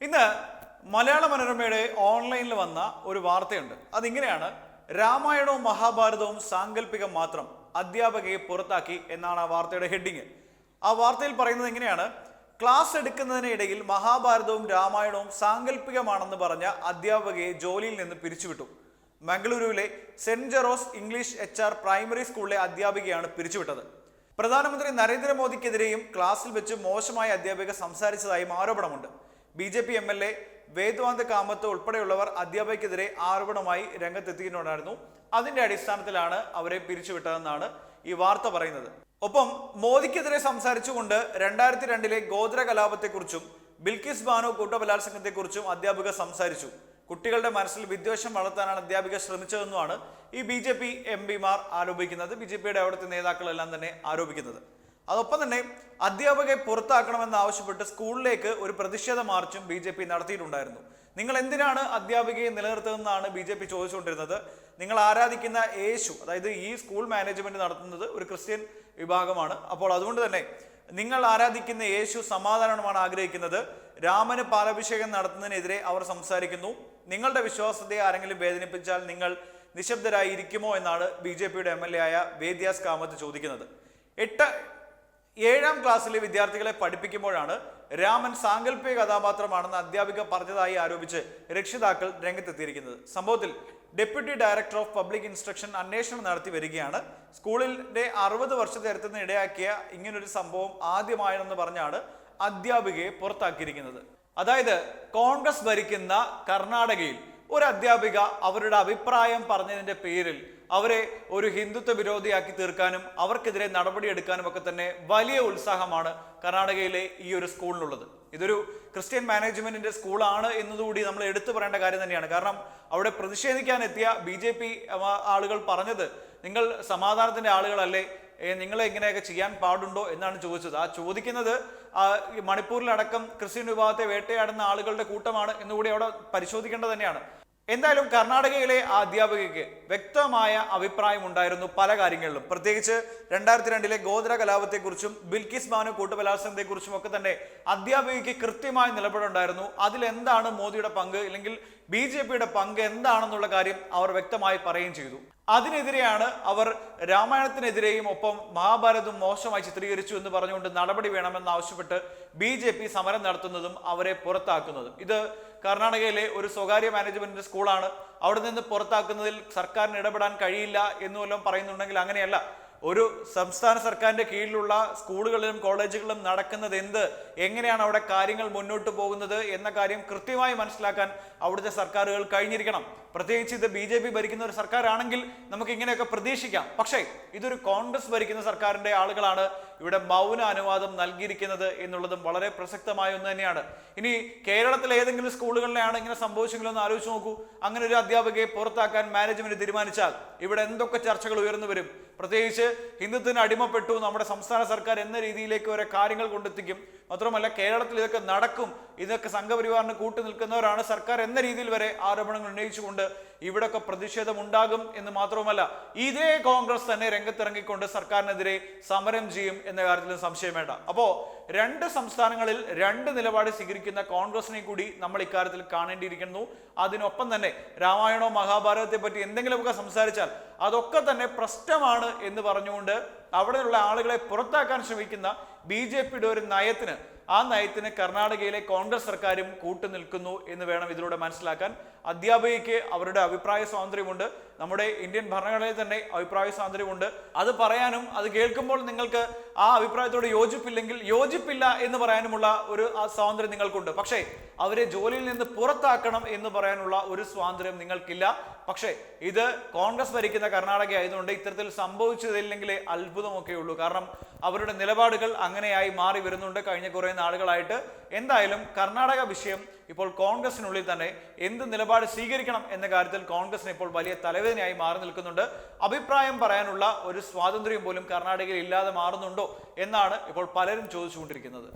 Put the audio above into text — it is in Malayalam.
ഇന്ന് മലയാള മനോരമയുടെ ഓൺലൈനിൽ വന്ന ഒരു വാർത്തയുണ്ട്. അതിങ്ങനെയാണ് രാമായണവും മഹാഭാരതവും സാങ്കല്പികം മാത്രം അധ്യാപകയെ പുറത്താക്കി എന്നാണ് ആ വാർത്തയുടെ ഹെഡിങ്. ആ വാർത്തയിൽ പറയുന്നത് എങ്ങനെയാണ്? ക്ലാസ് എടുക്കുന്നതിനിടയിൽ മഹാഭാരതവും രാമായണവും സാങ്കല്പികമാണെന്ന് പറഞ്ഞ അധ്യാപകയെ ജോലിയിൽ നിന്ന് പിരിച്ചുവിട്ടു. മംഗളൂരുവിലെ Saint Gerosa English H R primary സ്കൂളിലെ അധ്യാപികയാണ് പിരിച്ചുവിട്ടത്. പ്രധാനമന്ത്രി നരേന്ദ്രമോദിക്കെതിരെയും ക്ലാസ്സിൽ വെച്ച് മോശമായ അധ്യാപിക സംസാരിച്ചതായും ആരോപണമുണ്ട്. B J P M L A വേദവാന്ത Kamath ഉൾപ്പെടെയുള്ളവർ അധ്യാപകയ്ക്കെതിരെ ആരോപണമായി രംഗത്തെത്തിയിട്ടുണ്ടായിരുന്നു. അതിന്റെ അടിസ്ഥാനത്തിലാണ് അവരെ പിരിച്ചുവിട്ടതെന്നാണ് ഈ വാർത്ത പറയുന്നത്. ഒപ്പം മോദിക്കെതിരെ സംസാരിച്ചുകൊണ്ട് രണ്ടായിരത്തി രണ്ടിലെ ഗോത്ര കലാപത്തെക്കുറിച്ചും ബിൽക്കിസ് ബാനു കൂട്ടബലാത്സംഗത്തെക്കുറിച്ചും അധ്യാപിക സംസാരിച്ചു. കുട്ടികളുടെ മനസ്സിൽ വിദ്വേഷം വളർത്താനാണ് അധ്യാപിക ശ്രമിച്ചതെന്നുമാണ് ഈ ബി ജെ പി എം പിമാർ ആരോപിക്കുന്നത്. ബി ജെ പിയുടെ അവിടുത്തെ നേതാക്കളെല്ലാം തന്നെ ആരോപിക്കുന്നത്. അതൊപ്പം തന്നെ അധ്യാപകരെ പുറത്താക്കണമെന്ന് ആവശ്യപ്പെട്ട് സ്കൂളിലേക്ക് ഒരു പ്രതിഷേധ മാർച്ചും ബി ജെ പി നടത്തിയിട്ടുണ്ടായിരുന്നു. നിങ്ങൾ എന്തിനാണ് അധ്യാപികയെ നിലനിർത്തുന്നതെന്നാണ് ബി ജെ പി ചോദിച്ചുകൊണ്ടിരുന്നത്. നിങ്ങൾ ആരാധിക്കുന്ന യേശു അതായത് ഈ സ്കൂൾ മാനേജ്മെന്റ് നടത്തുന്നത് ഒരു ക്രിസ്ത്യൻ വിഭാഗമാണ്. അപ്പോൾ അതുകൊണ്ട് തന്നെ നിങ്ങൾ ആരാധിക്കുന്ന യേശു സമാധാനമാണ് ആഗ്രഹിക്കുന്നത്. രാമന് പാലാഭിഷേകം നടത്തുന്നതിനെതിരെ അവർ സംസാരിക്കുന്നു. നിങ്ങളുടെ വിശ്വാസത്തെ ആരെങ്കിലും വേദനിപ്പിച്ചാൽ നിങ്ങൾ നിശബ്ദരായി ഇരിക്കുമോ എന്നാണ് ബി ജെ പിയുടെ എം എൽ എ ആയ വേദ്യാസ് കാമത്ത് ചോദിക്കുന്നത്. എട്ട് ഏഴാം ക്ലാസ്സിലെ വിദ്യാർത്ഥികളെ പഠിപ്പിക്കുമ്പോഴാണ് രാമൻ സാങ്കല്പിക കഥാപാത്രമാണെന്ന് അധ്യാപിക പറഞ്ഞതായി ആരോപിച്ച് രക്ഷിതാക്കൾ രംഗത്തെത്തിയിരിക്കുന്നത്. സംഭവത്തിൽ deputy director of public instruction അന്വേഷണം നടത്തി വരികയാണ്. സ്കൂളിന്റെ അറുപത് വർഷത്തെ അടുത്തുനിന്ന് ഇടയാക്കിയ ഇങ്ങനൊരു സംഭവം ആദ്യമായെന്ന് പറഞ്ഞാണ് അധ്യാപികയെ പുറത്താക്കിയിരിക്കുന്നത്. അതായത് കോൺഗ്രസ് ഭരിക്കുന്ന കർണാടകയിൽ ഒരു അധ്യാപിക അവരുടെ അഭിപ്രായം പറഞ്ഞതിന്റെ പേരിൽ അവരെ ഒരു ഹിന്ദുത്വ വിരോധിയാക്കി തീർക്കാനും അവർക്കെതിരെ നടപടിയെടുക്കാനും ഒക്കെ തന്നെ വലിയ ഉത്സാഹമാണ് കർണാടകയിലെ ഈ ഒരു സ്കൂളിനുള്ളത്. ഇതൊരു ക്രിസ്ത്യൻ മാനേജ്മെന്റിന്റെ സ്കൂളാണ് എന്നതുകൂടി നമ്മൾ എടുത്തു പറയേണ്ട കാര്യം തന്നെയാണ്. കാരണം അവിടെ പ്രതിഷേധിക്കാൻ എത്തിയ ബി ആളുകൾ പറഞ്ഞത് നിങ്ങൾ സമാധാനത്തിന്റെ ആളുകളല്ലേ ഏ, നിങ്ങളെ ഇങ്ങനെയൊക്കെ ചെയ്യാൻ പാടുണ്ടോ എന്നാണ് ചോദിച്ചത്. ആ ചോദിക്കുന്നത് മണിപ്പൂരിലടക്കം ക്രിസ്ത്യൻ വിഭാഗത്തെ വേട്ടയാടുന്ന ആളുകളുടെ കൂട്ടമാണ് എന്നുകൂടി അവിടെ പരിശോധിക്കേണ്ടത് തന്നെയാണ്. എന്തായാലും കർണാടകയിലെ ആ അധ്യാപികയ്ക്ക് വ്യക്തമായ അഭിപ്രായം ഉണ്ടായിരുന്നു പല കാര്യങ്ങളിലും. പ്രത്യേകിച്ച് രണ്ടായിരത്തി രണ്ടിലെ ഗോത്ര കലാപത്തെക്കുറിച്ചും ബിൽക്കിസ് ബാനു കൂട്ടബലാത്സംഗത്തെക്കുറിച്ചും ഒക്കെ തന്നെ അധ്യാപികയ്ക്ക് കൃത്യമായ നിലപാടുണ്ടായിരുന്നു. അതിലെന്താണ് മോദിയുടെ പങ്ക്? അല്ലെങ്കിൽ ബി ജെ പിയുടെ പങ്ക് എന്താണെന്നുള്ള കാര്യം അവർ വ്യക്തമായി പറയുകയും ചെയ്തു. അതിനെതിരെയാണ് അവർ രാമായണത്തിനെതിരെയും ഒപ്പം മഹാഭാരതം മോശമായി ചിത്രീകരിച്ചു എന്ന് പറഞ്ഞുകൊണ്ട് നടപടി വേണമെന്ന് ആവശ്യപ്പെട്ട് ബി ജെ പി സമരം നടത്തുന്നതും അവരെ പുറത്താക്കുന്നതും. ഇത് കർണാടകയിലെ ഒരു സ്വകാര്യ മാനേജ്മെന്റ് സ്കൂളാണ്. അവിടെ നിന്ന് പുറത്താക്കുന്നതിൽ സർക്കാരിന് ഇടപെടാൻ കഴിയില്ല എന്നുവല്ലോ പറയുന്നുണ്ടെങ്കിൽ അങ്ങനെയല്ല. ഒരു സംസ്ഥാന സർക്കാരിന്റെ കീഴിലുള്ള സ്കൂളുകളിലും കോളേജുകളിലും നടക്കുന്നത് എന്ത്? എങ്ങനെയാണ് അവിടെ കാര്യങ്ങൾ മുന്നോട്ട് പോകുന്നത് എന്ന കാര്യം കൃത്യമായി മനസ്സിലാക്കാൻ അവിടുത്തെ സർക്കാരുകൾ കഴിഞ്ഞിരിക്കണം. പ്രത്യേകിച്ച് ഇത് ബി ജെ പി ഭരിക്കുന്ന ഒരു സർക്കാരാണെങ്കിൽ നമുക്ക് ഇങ്ങനെയൊക്കെ പ്രതീക്ഷിക്കാം. പക്ഷേ ഇതൊരു കോൺഗ്രസ് ഭരിക്കുന്ന സർക്കാരിന്റെ ആളുകളാണ് ഇവിടെ മൗന അനുവാദം നൽകിയിരിക്കുന്നത് എന്നുള്ളതും വളരെ പ്രസക്തമായ ഒന്ന് തന്നെയാണ്. ഇനി കേരളത്തിലെ ഏതെങ്കിലും സ്കൂളുകളിലാണ് ഇങ്ങനെ സംഭവിച്ചെങ്കിലും ഒന്ന് ആലോചിച്ച് നോക്കൂ. അങ്ങനെ ഒരു അധ്യാപകയെ പുറത്താക്കാൻ മാനേജ്മെന്റ് തീരുമാനിച്ചാൽ ഇവിടെ എന്തൊക്കെ ചർച്ചകൾ ഉയർന്നു വരും? പ്രത്യേകിച്ച് ഹിന്ദുത്വത്തിന് അടിമപ്പെട്ടു നമ്മുടെ സംസ്ഥാന സർക്കാർ എന്ന രീതിയിലേക്ക് വരെ കാര്യങ്ങൾ കൊണ്ടെത്തിക്കും. മാത്രമല്ല കേരളത്തിൽ ഇതൊക്കെ നടക്കും. ഇതൊക്കെ സംഘപരിവാറിന് കൂട്ടു നിൽക്കുന്നവരാണ് സർക്കാർ എന്ന രീതിയിൽ വരെ ആരോപണങ്ങൾ ഉന്നയിച്ചുകൊണ്ട് ഇവിടൊക്കെ പ്രതിഷേധം ഉണ്ടാകും എന്ന് മാത്രവുമല്ല ഇതേ കോൺഗ്രസ് തന്നെ രംഗത്തിറങ്ങിക്കൊണ്ട് സർക്കാരിനെതിരെ സമരം ചെയ്യും എന്ന കാര്യത്തിൽ സംശയം വേണ്ട. അപ്പോ രണ്ട് സംസ്ഥാനങ്ങളിൽ രണ്ട് നിലപാട് സ്വീകരിക്കുന്ന കോൺഗ്രസിനെ കൂടി നമ്മൾ ഇക്കാര്യത്തിൽ കാണേണ്ടിയിരിക്കുന്നു. അതിനൊപ്പം തന്നെ രാമായണോ മഹാഭാരതത്തെ പറ്റി എന്തെങ്കിലുമൊക്കെ സംസാരിച്ചാൽ അതൊക്കെ തന്നെ പ്രശ്നമാണ് എന്ന് പറഞ്ഞുകൊണ്ട് അവിടെയുള്ള ആളുകളെ പുറത്താക്കാൻ ശ്രമിക്കുന്ന ബി ജെ പിയുടെ ഒരു നയത്തിന് ആ നയത്തിന് കർണാടകയിലെ കോൺഗ്രസ് സർക്കാരും കൂട്ടുനിൽക്കുന്നു എന്ന് വേണം ഇതിലൂടെ മനസ്സിലാക്കാൻ. അധ്യാപികയ്ക്ക് അവരുടെ അഭിപ്രായ സ്വാതന്ത്ര്യമുണ്ട്. നമ്മുടെ ഇന്ത്യൻ ഭരണഘടനയിൽ തന്നെ അഭിപ്രായ സ്വാതന്ത്ര്യമുണ്ട്. അത് പറയാനും അത് കേൾക്കുമ്പോൾ നിങ്ങൾക്ക് ആ അഭിപ്രായത്തോട് യോജിപ്പില്ലെങ്കിൽ യോജിപ്പില്ല എന്ന് പറയാനുമുള്ള ഒരു സ്വാതന്ത്ര്യം നിങ്ങൾക്കുണ്ട്. പക്ഷേ അവരെ ജോലിയിൽ നിന്ന് പുറത്താക്കണം എന്ന് പറയാനുള്ള ഒരു സ്വാതന്ത്ര്യം നിങ്ങൾക്കില്ല. പക്ഷേ ഇത് കോൺഗ്രസ് ഭരിക്കുന്ന കർണാടക ആയതുകൊണ്ട് ഇത്തരത്തിൽ സംഭവിച്ചതില്ലെങ്കിൽ അത്ഭുതമൊക്കെ ഉള്ളൂ കാരണം അവരുടെ നിലപാടുകൾ അങ്ങനെയായി മാറി വരുന്നുണ്ട്. കഴിഞ്ഞ കുറേ നാളുകളായിട്ട് എന്തായാലും കർണാടക വിഷയം ഇപ്പോൾ കോൺഗ്രസിനുള്ളിൽ തന്നെ എന്ത് നിലപാട് സ്വീകരിക്കണം എന്ന കാര്യത്തിൽ കോൺഗ്രസിന് ഇപ്പോൾ വലിയ തലവേദനയായി മാറി നിൽക്കുന്നുണ്ട്. അഭിപ്രായം പറയാനുള്ള ഒരു സ്വാതന്ത്ര്യം പോലും കർണാടകയിൽ ഇല്ലാതെ മാറുന്നുണ്ടോ എന്നാണ് ഇപ്പോൾ പലരും ചോദിച്ചുകൊണ്ടിരിക്കുന്നത്.